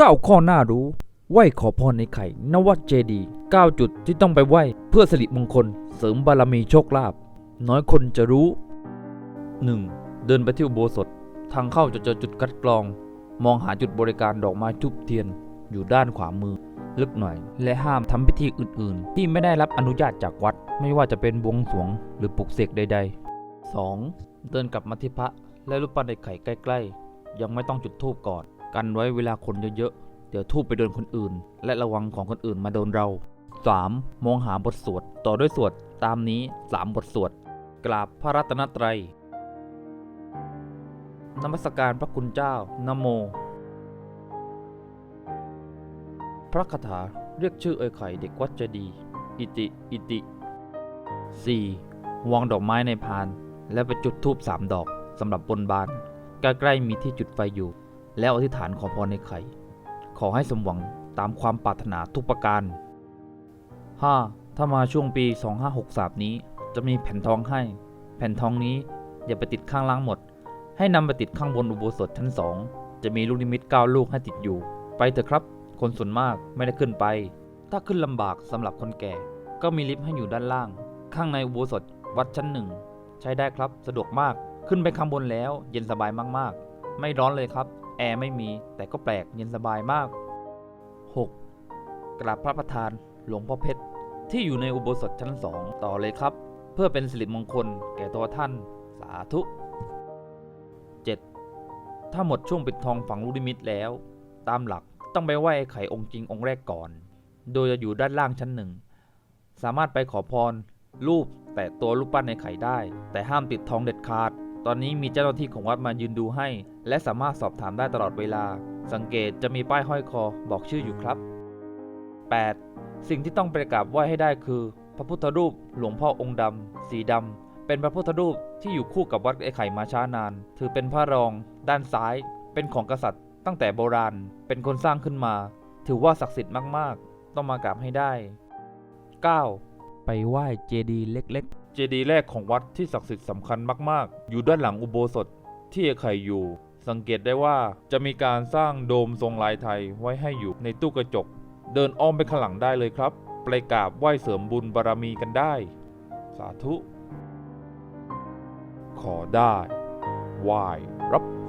9ข้อหน้ารู้ไหว้ขอพรในไข่ นวัดเจดีย์9จุดที่ต้องไปไหว้เพื่อสิริมงคล เสริมบารมีโชคลาภน้อยคนจะรู้ 1. เดินไปที่อุโบสถ ทางเข้าจะเจอจุดคัดกรอง มองหาจุดบริการดอกไม้ทุบเทียน อยู่ด้านขวามือ ลึกหน่อย และห้ามทำพิธีอื่น ๆ ที่ไม่ได้รับอนุญาตจากวัด ไม่ว่าจะเป็นบวงสรวง หรือปลุกเสกใด ๆ 2. เดินกลับมาที่พระและรูปปั้นในไข่ใกล้ ๆ ยังไม่ต้องจุดธูปก่อน กันไว้เวลาคนเยอะๆ เดี๋ยวธูปไปโดนคนอื่น และระวังของคนอื่นมาโดนเรา 3. มองหาบทสวด ต่อด้วยสวดตามนี้ 3 บทสวด กราบพระรัตนตรัยนมัสการพระคุณเจ้านโม พระคาถาเรียกชื่อเอ่ยไข่เด็กวัดเจดีย์อิติ อิติ 4. วางดอกไม้ในพาน แล้วไปจุดธูปสามดอกสำหรับบนบาน ใกล้ๆมีที่จุดไฟอยู่ แล้วอธิษฐานขอพรในไข่ ขอให้สมหวังตามความปรารถนาทุกประการ 5. ถ้ามาช่วงปี 2563 นี้จะมีแผ่นทองให้ แผ่นทองนี้อย่าไปติดข้างล่างหมด ให้นำไปติดข้างบนอุโบสถชั้นสองจะมีลูกนิมิต9ลูกให้ติดอยู่ ไปเถอะครับ คนส่วนมากไม่ได้ขึ้นไป ถ้าขึ้นลำบากสำหรับคนแก่ ก็มีลิฟต์ให้อยู่ด้านล่าง ข้างในอุโบสถวัดชั้นหนึ่งใช้ได้ครับสะดวกมากขึ้นไปข้างบนแล้ว เย็นสบายมากๆ ไม่ร้อนเลยครับ อร์ไม่มี แต่ก็แปลกเย็นสบายมาก 6. กราบพระประธานหลวงพ่อเพชร ที่อยู่ในอุโบสถชั้นสองต่อเลยครับ เพื่อเป็นสิริมงคลแก่ตัวท่านสาธุ 7. ถ้าหมดช่วงปิดทองฝังลูกนิมิตแล้ว ตามหลักต้องไปไหว้ไข่องค์จริงองค์แรกก่อน โดยจะอยู่ด้านล่างชั้นหนึ่ง สามารถไปขอพร รูปแตะตัวรูปปั้นในไข่ได้ แต่ห้ามติดทองเด็ดขาด ตอนนี้มีเจ้าหน้าที่ของวัดมายืนดูให้ และสามารถสอบถามได้ตลอดเวลา สังเกตจะมีป้ายห้อยคอบอกชื่ออยู่ครับ 8. สิ่งที่ต้องไปกราบไหว้ให้ได้คือ พระพุทธรูปหลวงพ่อองค์ดำสีดำเป็นพระพุทธรูปที่อยู่คู่กับวัดไอ้ไข่มาช้านาน ถือเป็นพระรอง ด้านซ้าย เป็นของกษัตริย์ ตั้งแต่โบราณ เป็นคนสร้างขึ้นมา ถือว่าศักดิ์สิทธิ์มากๆ ต้องมากราบให้ได้ 9. ไปไหว้เจดีย์เล็กๆ เจดีย์แรกของวัดที่ศักดิ์สิทธิ์สำคัญมากๆ อยู่ด้านหลังอุโบสถที่ไอ้ไข่อยู่ สังเกตได้ว่าจะมีการสร้างโดมทรงลายไทยไว้ให้อยู่ในตู้กระจก เดินอ้อมไปข้างหลังได้เลยครับ ไปกราบไหว้เสริมบุญบารมีกันได้ สาธุ ขอได้ ไหว้รับ